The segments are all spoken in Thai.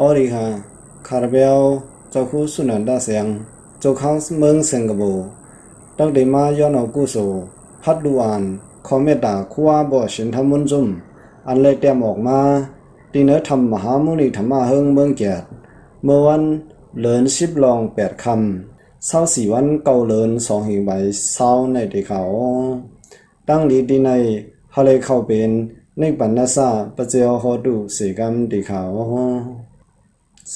အော်ဒီဟာခါရဘဲကျောက်ခုဆုနန္ဒဆယံကျောက်ခေါင်းမင်းစင်ကဘူတောက်ဒီမာယောနောကုဆိုဖတ်လူအန်ခေါ်မေတာခွာဘောရှင်ထမွန်းဇုံอันเลยเตรียมออกมาตีเนื้อทำมหามุนีธรรมะเฮิงเมืองเกียรติเมื่อวันเลินสิบลองแปดคำเศร้าสี่วันเก่าเลินสองหิงใบเศร้าในที่เขา ตั้งดีดีในฮาเลยเข้าเป็นในปันนาซาปะเจียวฮอดูสีกรรมที่เขา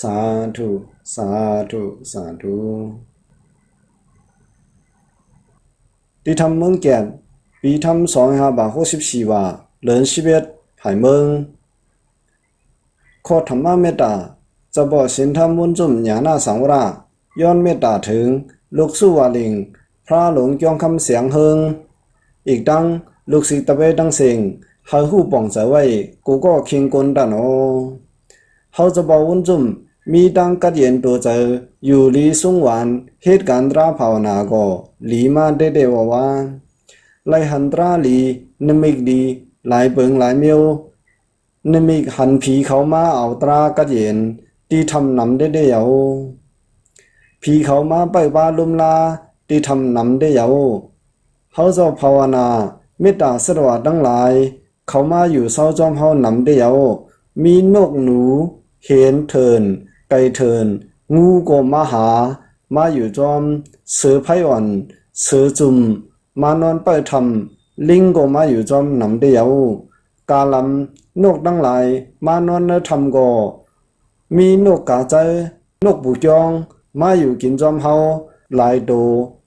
สาธุ สาธุ สาธุที่ทำเมืองแก่นปีทำสองห้าบาทหกสิบสี่ว่าเหลินสิบเอ็ดหายเมืองข้อธรรมะเมตตาจะบอกสินธรรมมุนจุ่มหยาหน้าสังวราย้อนเมตตาถึงลูกสู้วาลิง พระหลวงจ้องคำเสียงเฮิง อีกดังลูกศิษย์ตะเวดังเสียงหาหู้ป่องใจไว้กูก็คิงกนดันโอเขาจะบอกวุ่นจุ่ม มีดังกัดเย็นตัวเจออยู่ลีสุงหวานเหตุการณ์ราภาวนาก็ลีมาได้เดววาไลหันตราลีนมิกดีหลายเบิงหลายเมียวนมิกหันผีเขามาเอาตรากัดเย็นที่ทำนำได้เดียวผีเขามาไปว่าลุมลาที่ทำนำได้เยวเขาจะภาวนาเมตตาสวัสดิ์ทั้งหลาย เขามาอยู่เศร้าจอมเฮานำได้เยวมีนกหนูเห็นเทิน ไก่เทินงูก็มาหา มาอยู่จอมเสือไพอ่อนเสือจุมมานอนเปิดทำลิงก็มาอยู่จอมหนำเดียว กาลำนกทั้งหลาย มานอนเนทำก็มีนกกาเจนกปูจอง มาอยู่กินจอมเฮาหลายโต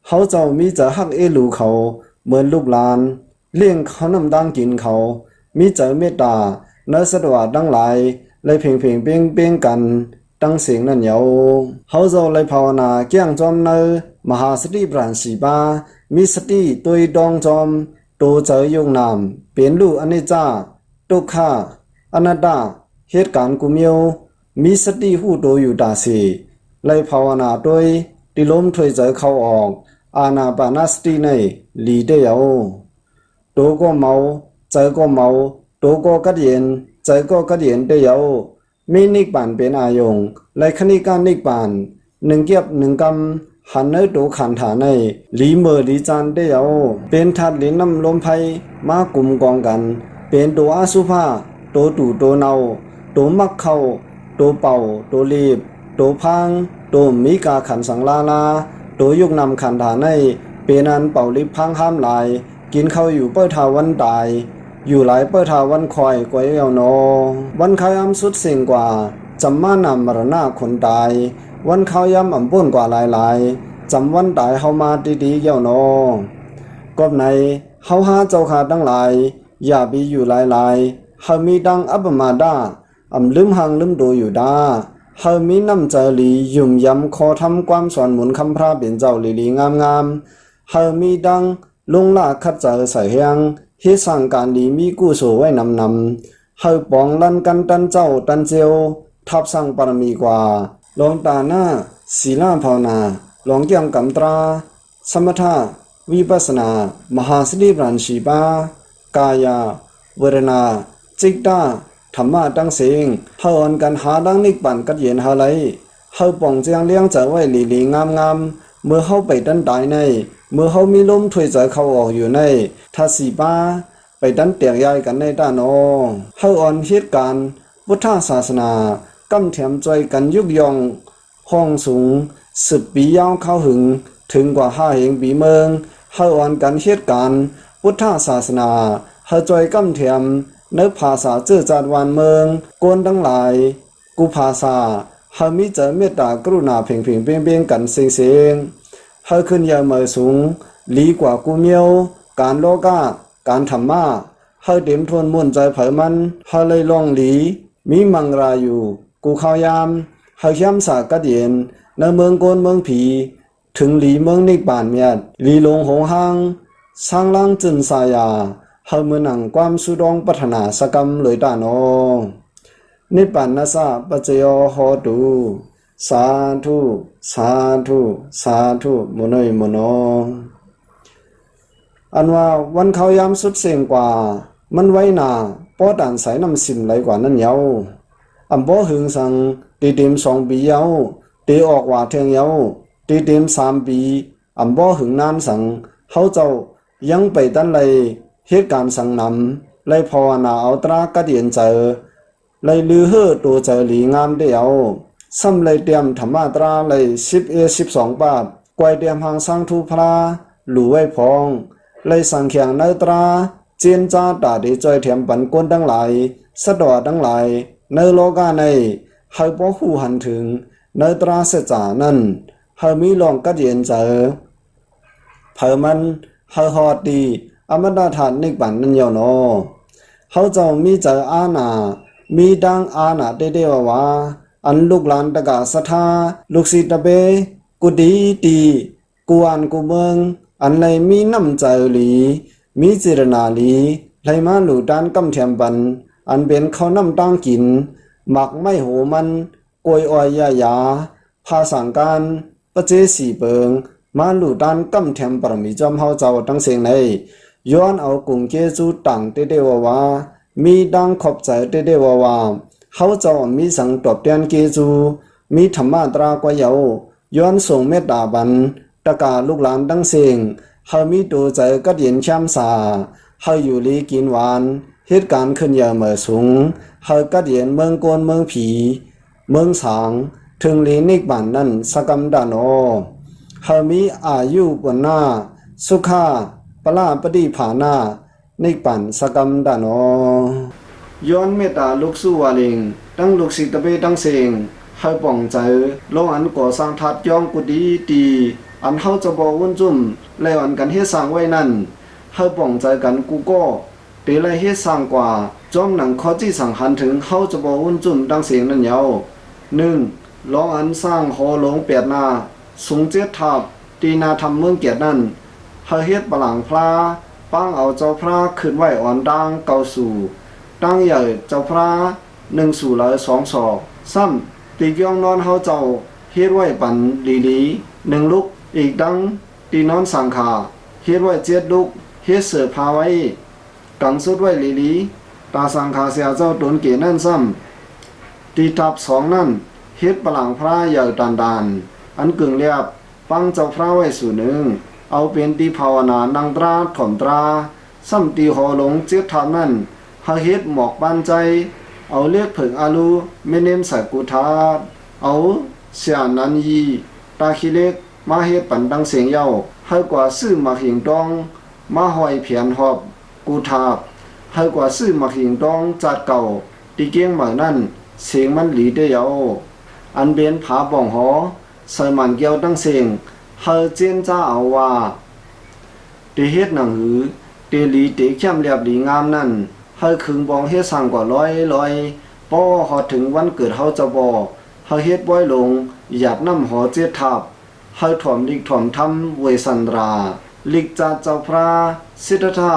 เขาเจ้ามีจะหักเอลูเขาเหมือนลูกหลาน เลี้ยงเขานำดังกินเขา มีเจอเมตตาเนื้อสะดวกดังหลายเลยเพียงเพียงเปียงเปียงกัน ตั้งเสียงนั่นเยาเขาจะเลยภาวนาเกี่ยงจอมเนอมหาสติปราณสีบา มีสติตุยดองจอมโตเจอยุงนามเปลี่ยนลูกอนิจจาทุกขาอนัตตาเหตุการณ์กุมโยมีสติหูโตอยู่ตาสีเลยภาวนาโดยติลมถอยเจอเข้าออก อานาปานาสติในหลีได้เยา โตก็เมาใจก็เมาโตก็กัดเย็นใจก็กัดเย็นได้เยา มีนิกปานเป็นอายงและคณิการนิกปานหนึ่งเกียบหนึ่งกำหันเนื้อโตขันฐานในลีเมอหลีจานได้เยาเป็นทัดหลีน้ำลมไพมากลุ่มกองกัน เป็นตัวอาสุภาตัวตู่ตัวเนาตัวมักเข้าตัวเป่าตัวรีบตัวพังตัวมีกาขันสังลาลาตัวยุกนำขันฐานในเป็นอันเป่าลิบพังห้ามลาย กินเข้าอยู่เปิ้ทาวันตาย อยู่หลายเปิ้ทาวันคอยกวยเอวโนวันข้ายำสุดเสียงกว่าจำมานำมรณะคนตาย วันข้ายำอ่ำป้นกว่าหลายหลายจำวันตายเฮามาดีๆเยาโนกบในเฮาหาเจ้าขาตั้งหลาย อย่าบีอยู่หลายหลายเฮามีดังอัปมาดาอ่ำลืมหังลืมดูอยู่ดาเฮามีน้ำใจหลียุ่มยำคอทำความสอนหมุนคำพระเป็นเจ้าลีลีงามงามเฮามีดังลุงลาคัดเจอใส่เฮียง เฮ็ดสั่งการดีมีกู้โสไว้นำนำเฮาปองลันกันตันเจ้าตันเจียวทับสั่งปรมีกว่าลองตาหน้าศีลาภาวนาลองเกี่ยงกำตรา สมถะวิปัสนา มหาสติปรันชีปากายาเวรนา จิตตาธรรมะตั้งเสียงเฮาอันกันหาดังนิกปันกัดเย็นหาไหลเฮาป่องเจียงเลี้ยงจอไว้หลีหลีงามงามเมื่อเฮาไปดันตายใน เมื่อเฮามีลมถวยใจเขาออกอยู่ในถ้าสีป้าไปดันเตียงยายกันในด้านโอเฮาอ่อนเหตุการณ์พุทธศาสนากำเทียมใจกันยุกยองห้องสูงสิบปียาวเข้าหึง ถึงกว่าห้าเหงปีเมืองเฮาอ่อนกันเหตุการณ์พุทธศาสนาเฮาจอยกำเทียมเนื้อภาษาเจือจาดวานเมืองกวนทั้งหลาย กูภาษาเฮามีเจอเมตตากรุณาเพ่งเพ่งเบียงเบียงกันเสียงเสียง เฮาขึ้นยาเมือสูงหลีกว่ากูเมียว การโลกาการธรรมะเฮาเต็มทวนมุ่นใจเผยมันเฮาเลยลองหลี มีมังราอยู่ กูเข้ายามเฮาย้ำสากัดเย็นในเมืองโกนเมืองผี ถึงหลีเมืองนิกบานเมียดหลีลงหงหางสร้างล่างจึนสายาเฮามือหนังความสุดองพัฒนาสกรรมเลยตาโนนิปานนาสะปัจเจโยโหตุ สาธุสาธุสาธุมุนอยมุนอันว่าวันเขายามสุดเสียงกว่า มันไว้หนาป้อด่านสายน้ำสิมไหลกว่านั้นเยาอันบ่หึงสังตีเต็มสองปีเยาตีออกว่าเทียงเยาตีเต็มสามปีอันบ่หึงนานสังเฮาเจ้ายังไปตันเลยเหตุการณ์สังนำเลยภาวนาเอาตรากะเดียนเจอเลยลือเฮอตัวเจอหลีงามเดียว ซ้ำเลยเตรียมธรรมาตราเลยสิบเอสิบสองบาทกวยเตรียมหางสร้างทูพระหลู่ไว้พองเลยสังเขียงเนตราเจียนจ้าตาดีจอยเทียมปันกวนทั้งหลายสะดอทั้งหลายในโลกาในให้บ่หูหันถึงเนตราเสจานั้นให้มีลองกัดเย็นเจอเพิ่มันเฮาฮอดดีอมตะฐานนิกบันนั่นเยาเนาะเฮาเจ้ามีเจออาณามีดังอาณาเตเดวาวา อันลูกหลานตะกะสะทาลูกศิษย์ตะเบ กุดีตีกูอันกูเมือง อันไหลมีน้ำใจหลี มีเจรนาหลีไหลมาหลู่ด้านกำเทียมบัน อันเป็นข้าวน้ำตั้งกิน หมักไม่โหมันกวยอ้อยยายาภาสังการปะเจสีเปิง มาหลู่ด้านกำเทียมปรมีจอมเฮาเจ้าตั้งเสียงในย้อนเอากุงเกจูตังเตเดวาวา มีดังขอบใจเตเดวาวา เฮาเจ้ามีสังตอบแทนเกจู มีธรรมะตรากว่าเยาย้อนส่งเมตตาบันตะกาลูกหลานตั้งเสียงเฮามีตัวใจก็เย็นช้ำสาเฮาอยู่ลีกินหวานเหตุการณ์ขึ้นยอะเมื่อสูงเฮาก็เย็นเมืองโกนเมืองผี เมืองสางถึงลีนิกบันนั่นสกำดานโอเฮามีอายุบนหน้า สุขาปลาปฏิภานานิกปันสกำดานโอ ย้อนเมตตาลูกสู้วาลิงตั้งลูกศิษย์ตะเบตั้งเสงให้ป่องใจโลงอันก่อสร้างทัดย่องกุดีตี อันเฮาจะบ่วุ่นจุ่มแล้วอันกันเฮ็ดสร้างไว้นั่นให้ป่องใจกันกูก็เตไลเฮ็ดสร้างกว่าจอมหนังข้อที่สังหันถึงเฮาจะบ่วุ่นจุ่มดังเสียงนั่นยาวหนึ่งลองอันสร้างหอหลงเปียดนา สูงเจ็ดทับตีนาทำเมืองเกียรตินั่นเฮาเฮ็ดปะหลังพลาป้างเอาเจ้าพระขึ้นไหวอ่อนดังเกาสู่ ตั้งใหญ่เจ้าพระหนึ่งสู่ร้อยสองศอกซ้ำตีกย่องนอนเฮาเจ้าเฮ็ดไว้ปันลีลีหนึ่งลุกอีกดังตีนอนสังขาเฮ็ดไว้เจ็ดลุกเฮ็ดเสือพาไว้กังสุดไว้ลีลีตาสังขาเสียเจ้าตนเกนั่นซ้ำตีทับสองนั่นเฮ็ดปลังพระใหญ่ดานดานอันกึ่งเรียบปังเจ้าพระไว้สู่หนึ่งเอาเป็นตีภาวนานังตราถ่อมตราซ้ำตีหอหลงเจ็ดทับนั่น หาเฮ็ดหมอกบานใจ เอาเลือกผึ่งอาลูเมเนมใส่กุทาเอาเสียนันยีตาคิเล็กมาเฮ็ดปันดังเสียงเย้าให้กว่าซื้อมาหิงตอง มาหอยเพียนหอบกูทาบให้กว่าซื้อมาหิงตองจัดเก่าตีเกียงเหมือนั่นเสียงมันหลีได้เยาอันเบนผาบ่องหอใส่มันเกี่ยวตั้งเสียงให้เจนจ้าเอาว่าตีเฮ็ดหนังหือเตลีเตเข้มเรียบดีงามนั่น ให้คึงบองเฮ็ดสั่งกว่าร้อยร้อยป้อหอถึงวันเกิดเฮาจะบ่เฮาเฮ็ดบ่อยลงหยาดน้ำหอเจ็ดทับให้ถ่อมลิกถ่อมทำเวสันดราลิกจาเจ้าพระสิทธธา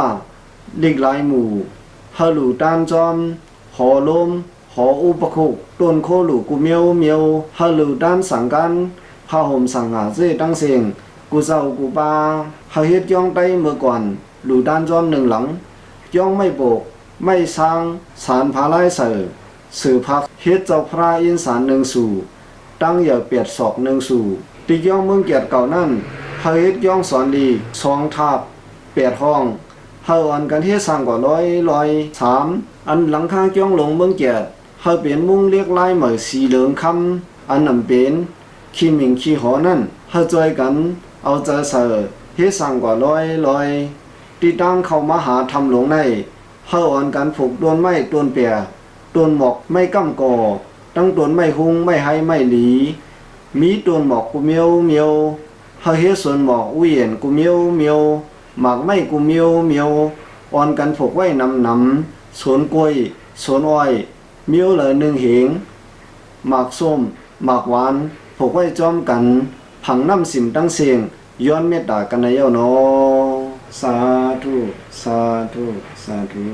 ลิกหลายหมู่เฮาหลู่ตานจอมหอลมหออุปคุกต้นโคหลู่กูเมียวเมียวเฮาหลู่ด้านสังกันผ้าห่มสังหาเจตั้งเสียงกูเจ้ากูปาเฮาเฮ็ดย่องได้เมื่อก่อนหลู่ด้านจอมหนึ่งหลังย่องไม่โบก ไม่สร้างสารพาไลเสือสื่อพักเฮ็ดเจ้าพระอินสารหนึ่งสู่ ตั้งอย่าเปียดศอกหนึ่งสู่ติย่องเมืองเกียรติเก่านั่นเฮเฮ็ดย่องสอนดีสองทาบเปียดห้องเฮาอันกันเฮ็ดสร้างกว่าร้อยร้อยสามอันหลังข้างจ้องลงเมืองเกียรติเฮาเป็นมุ่งเรียกไล่เหมือสีเหลืองคำอันนำเป็นขี้มิงขี้หอนั่นเฮาช่วยกันเอาใจเสือเฮ็ดสร้างกว่าร้อยร้อยที่ตั้งเข้ามาหาทำหลวงใน เฮาอ่อนการผูกดวนไม้ตวนเปียตวนหมอกไม่ก้ำก่อตั้งตวนไม่หุงไม่ให้ไม่หลีมีตวนหมอกกูเมียวเมียวเฮาเฮ็ดสวนหมอกอุเย็นกูเมียวเมียวหมากไม่กูเมียวเมียวอ่อนกันผูกไว้นำนำสวนกล้วยสวนอ้อยเมียวเหลือหนึ่งเหงหมากส้มหมากหวานผูกไว้จอมกัน ผังน้ำสิมตั้งเสียงย้อนเมตตากันในเย้าเนาะ สาธุ สาธุ สาธุ